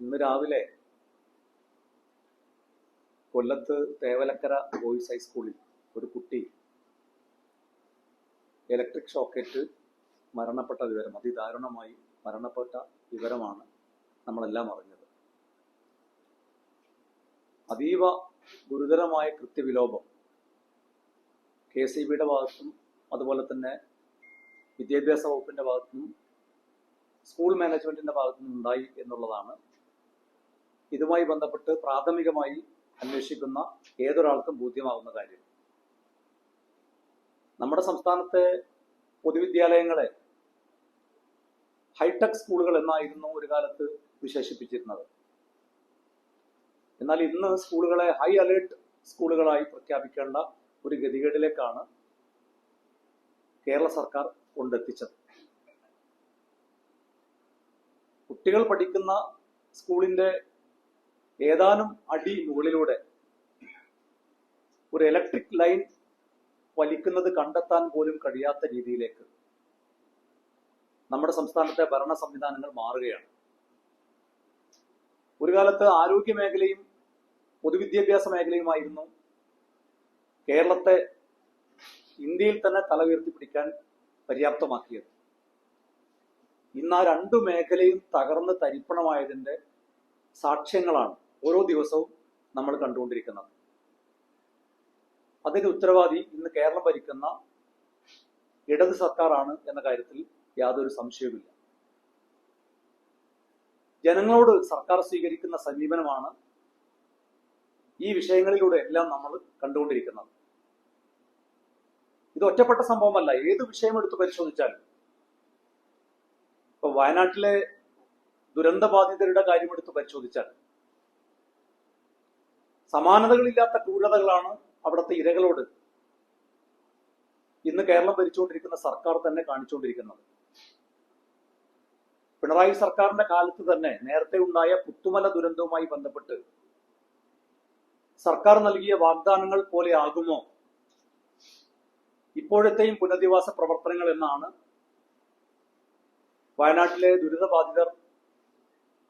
ഇന്ന് രാവിലെ കൊല്ലത്ത് തേവലക്കര ബോയ്സ് ഹൈസ്കൂളിൽ ഒരു കുട്ടി ഇലക്ട്രിക് ഷോക്കേറ്റ് മരണപ്പെട്ട വിവരം അതിദാരുണമായി മരണപ്പെട്ട വിവരമാണ് നമ്മളെല്ലാം അറിഞ്ഞത്. അതീവ ഗുരുതരമായ കൃത്യവിലോപം കെ സി ബിയുടെ ഭാഗത്തും അതുപോലെ തന്നെ വിദ്യാഭ്യാസ വകുപ്പിന്റെ ഭാഗത്തുനിന്നും സ്കൂൾ മാനേജ്മെന്റിന്റെ ഭാഗത്തുനിന്നും ഉണ്ടായി എന്നുള്ളതാണ് ഇതുമായി ബന്ധപ്പെട്ട് പ്രാഥമികമായി അന്വേഷിക്കുന്ന ഏതൊരാൾക്കും ബോധ്യമാകുന്ന കാര്യം. നമ്മുടെ സംസ്ഥാനത്തെ പൊതുവിദ്യാലയങ്ങളെ ഹൈടെക് സ്കൂളുകൾ എന്നായിരുന്നു ഒരു കാലത്ത് വിശേഷിപ്പിച്ചിരുന്നത്. എന്നാൽ ഇന്ന് സ്കൂളുകളെ ഹൈ അലേർട്ട് സ്കൂളുകളായി പ്രഖ്യാപിക്കേണ്ട ഒരു ഗതികേടിലേക്കാണ് കേരള സർക്കാർ കൊണ്ടെത്തിച്ചത്. കുട്ടികൾ പഠിക്കുന്ന സ്കൂളിന്റെ ഏതാനും അടി മുകളിലൂടെ ഒരു ഇലക്ട്രിക് ലൈൻ വലിക്കുന്നത് കണ്ടെത്താൻ പോലും കഴിയാത്ത രീതിയിലേക്ക് നമ്മുടെ സംസ്ഥാനത്തെ ഭരണ സംവിധാനങ്ങൾ മാറുകയാണ്. ഒരു കാലത്ത് ആരോഗ്യ മേഖലയും പൊതുവിദ്യാഭ്യാസ മേഖലയുമായിരുന്നു. കേരളത്തെ ഇന്ത്യയിൽ തന്നെ തല ഉയർത്തിപ്പിടിക്കാൻ പര്യാപ്തമാക്കിയത്. ഇന്ന് ആ രണ്ടു മേഖലയും തകർന്ന് തരിപ്പണമായതിന്റെ സാക്ഷ്യങ്ങളാണ് ഓരോ ദിവസവും നമ്മൾ കണ്ടുകൊണ്ടിരിക്കുന്നത്. അതിന്റെ ഉത്തരവാദി ഇന്ന് കേരളം ഭരിക്കുന്ന ഇടത് സർക്കാരാണ് എന്ന കാര്യത്തിൽ യാതൊരു സംശയവുമില്ല. ജനങ്ങളോട് സർക്കാർ സ്വീകരിക്കുന്ന സമീപനമാണ് ഈ വിഷയങ്ങളിലൂടെ എല്ലാം നമ്മൾ കണ്ടുകൊണ്ടിരിക്കുന്നത്. ഇത് ഒറ്റപ്പെട്ട സംഭവമല്ല. ഏത് വിഷയം എടുത്ത് പരിശോധിച്ചാലും ഇപ്പൊ വയനാട്ടിലെ കാര്യം എടുത്ത് പരിശോധിച്ചാൽ സമാനതകളില്ലാത്ത ക്രൂരതകളാണ് അവിടുത്തെ ഇരകളോട് ഇന്ന് കേരളം ഭരിച്ചുകൊണ്ടിരിക്കുന്ന സർക്കാർ തന്നെ കാണിച്ചുകൊണ്ടിരിക്കുന്നത്. പിണറായി സർക്കാരിന്റെ കാലത്ത് തന്നെ നേരത്തെ ഉണ്ടായ പുത്തുമല ദുരന്തവുമായി ബന്ധപ്പെട്ട് സർക്കാർ നൽകിയ വാഗ്ദാനങ്ങൾ പോലെ ആകുമോ? ഇപ്പോഴത്തെയും പുനരധിവാസ പ്രവർത്തനങ്ങൾ എന്നാണ് വയനാട്ടിലെ ദുരിതബാധിതർ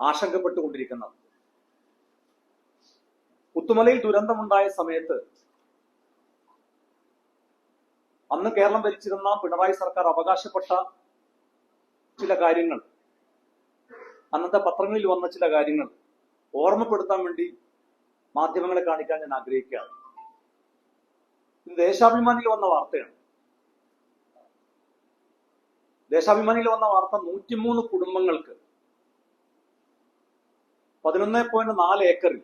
ആശങ്കപ്പെട്ടുകൊണ്ടിരിക്കുന്നത്. പുത്തുമലയിൽ ദുരന്തമുണ്ടായ സമയത്ത് അന്ന് കേരളം ഭരിച്ചിരുന്ന പിണറായി സർക്കാർ അവകാശപ്പെട്ട ചില കാര്യങ്ങൾ അന്നത്തെ പത്രങ്ങളിൽ വന്ന ചില കാര്യങ്ങൾ ഓർമ്മപ്പെടുത്താൻ വേണ്ടി മാധ്യമങ്ങളെ കാണിക്കാൻ ഞാൻ ആഗ്രഹിക്കുകയാണ്. ഇത് ദേശാഭിമാനിയിൽ വന്ന വാർത്തയാണ്. ദേശാഭിമാനിയിൽ വന്ന വാർത്ത നൂറ്റിമൂന്ന് കുടുംബങ്ങൾക്ക് പതിനൊന്ന് പോയിന്റ് നാല് ഏക്കറിൽ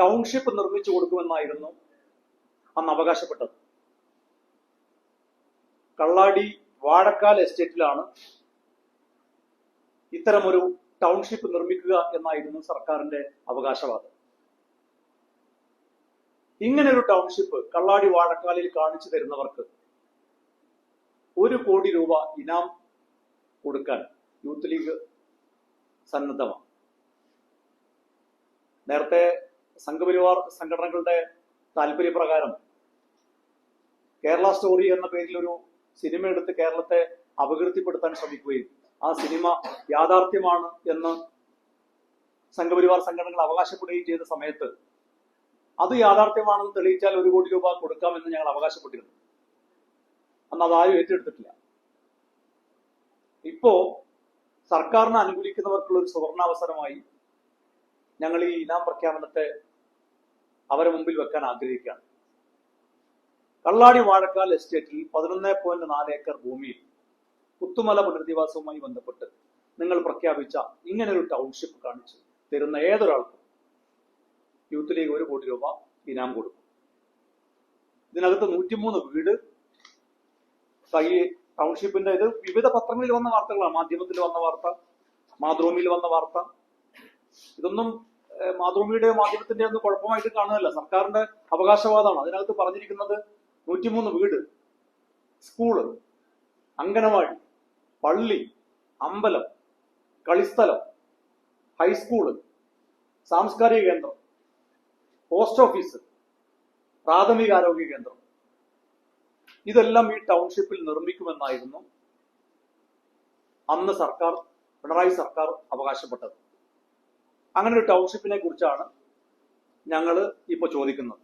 ടൗൺഷിപ്പ് നിർമ്മിച്ചു കൊടുക്കുമെന്നായിരുന്നു അന്ന് അവകാശപ്പെട്ടത്. കള്ളാടി വാഴക്കാൽ എസ്റ്റേറ്റിലാണ് ഇത്തരമൊരു ടൗൺഷിപ്പ് നിർമ്മിക്കുക എന്നായിരുന്നു സർക്കാരിന്റെ അവകാശവാദം. ഇങ്ങനെ ഒരു ടൗൺഷിപ്പ് കള്ളാടി വാഴക്കാലിൽ കാണിച്ചു തരുന്നവർക്ക് ഒരു കോടി രൂപ ഇനാം കൊടുക്കാൻ യൂത്ത് ലീഗ് സന്നദ്ധമാണ്. നേരത്തെ സംഘപരിവാർ സംഘടനകളുടെ താല്പര്യപ്രകാരം കേരള സ്റ്റോറി എന്ന പേരിൽ ഒരു സിനിമ എടുത്ത് കേരളത്തെ അപകീർത്തിപ്പെടുത്താൻ ശ്രമിക്കുകയും ആ സിനിമ യാഥാർത്ഥ്യമാണ് എന്ന് സംഘപരിവാർ സംഘടനകൾ അവകാശപ്പെടുകയും ചെയ്ത സമയത്ത് അത് യാഥാർത്ഥ്യമാണെന്ന് തെളിയിച്ചാൽ ഒരു കോടി രൂപ കൊടുക്കാമെന്ന് ഞങ്ങൾ അവകാശപ്പെട്ടിരുന്നു. അന്ന് അതാരും ഏറ്റെടുത്തിട്ടില്ല. ഇപ്പോ സർക്കാരിനെ അനുകൂലിക്കുന്നവർക്കുള്ള ഒരു സുവർണാവസരമായി ഞങ്ങൾ ഈ ഇനാം പ്രഖ്യാപനത്തെ അവരെ മുമ്പിൽ വെക്കാൻ ആഗ്രഹിക്കുകയാണ്. കള്ളാടി വാഴക്കാൽ എസ്റ്റേറ്റിൽ പതിനൊന്ന് പോയിന്റ് നാല് ഏക്കർ ഭൂമിയിൽ പുത്തുമല പുനരധിവാസവുമായി ബന്ധപ്പെട്ട് നിങ്ങൾ പ്രഖ്യാപിച്ച ഇങ്ങനെ ഒരു ടൗൺഷിപ്പ് കാണിച്ചു തരുന്ന ഏതൊരാൾക്കും യൂത്ത് ലീഗ് ഒരു കോടി രൂപ ഇനാം കൊടുക്കും. ഇതിനകത്ത് നൂറ്റിമൂന്ന് വീട്. ടൗൺഷിപ്പിന്റെ ഇത് വിവിധ പത്രങ്ങളിൽ വന്ന വാർത്തകളാണ്. മാധ്യമത്തിൽ വന്ന വാർത്ത മാതൃഭൂമിയിൽ വന്ന വാർത്ത. ഇതൊന്നും മാതൃഭൂമിയുടെ മാധ്യമത്തിന്റെ ഒന്നും കുഴപ്പമായിട്ട് കാണുന്നില്ല സർക്കാരിന്റെ അവകാശവാദമാണ്. അതിനകത്ത് പറഞ്ഞിരിക്കുന്നത് നൂറ്റിമൂന്ന് വീട് സ്കൂൾ അംഗനവാടി പള്ളി അമ്പലം കളിസ്ഥലം ഹൈസ്കൂൾ സാംസ്കാരിക കേന്ദ്രം പോസ്റ്റ് ഓഫീസ് പ്രാഥമിക ആരോഗ്യ കേന്ദ്രം. ഇതെല്ലാം ഈ ടൗൺഷിപ്പിൽ നിർമ്മിക്കുമെന്നായിരുന്നു അന്ന് സർക്കാർ പിണറായി സർക്കാർ അവകാശപ്പെട്ടത്. അങ്ങനെ ഒരു ടൗൺഷിപ്പിനെ കുറിച്ചാണ് ഞങ്ങൾ ഇപ്പോൾ ചോദിക്കുന്നത്.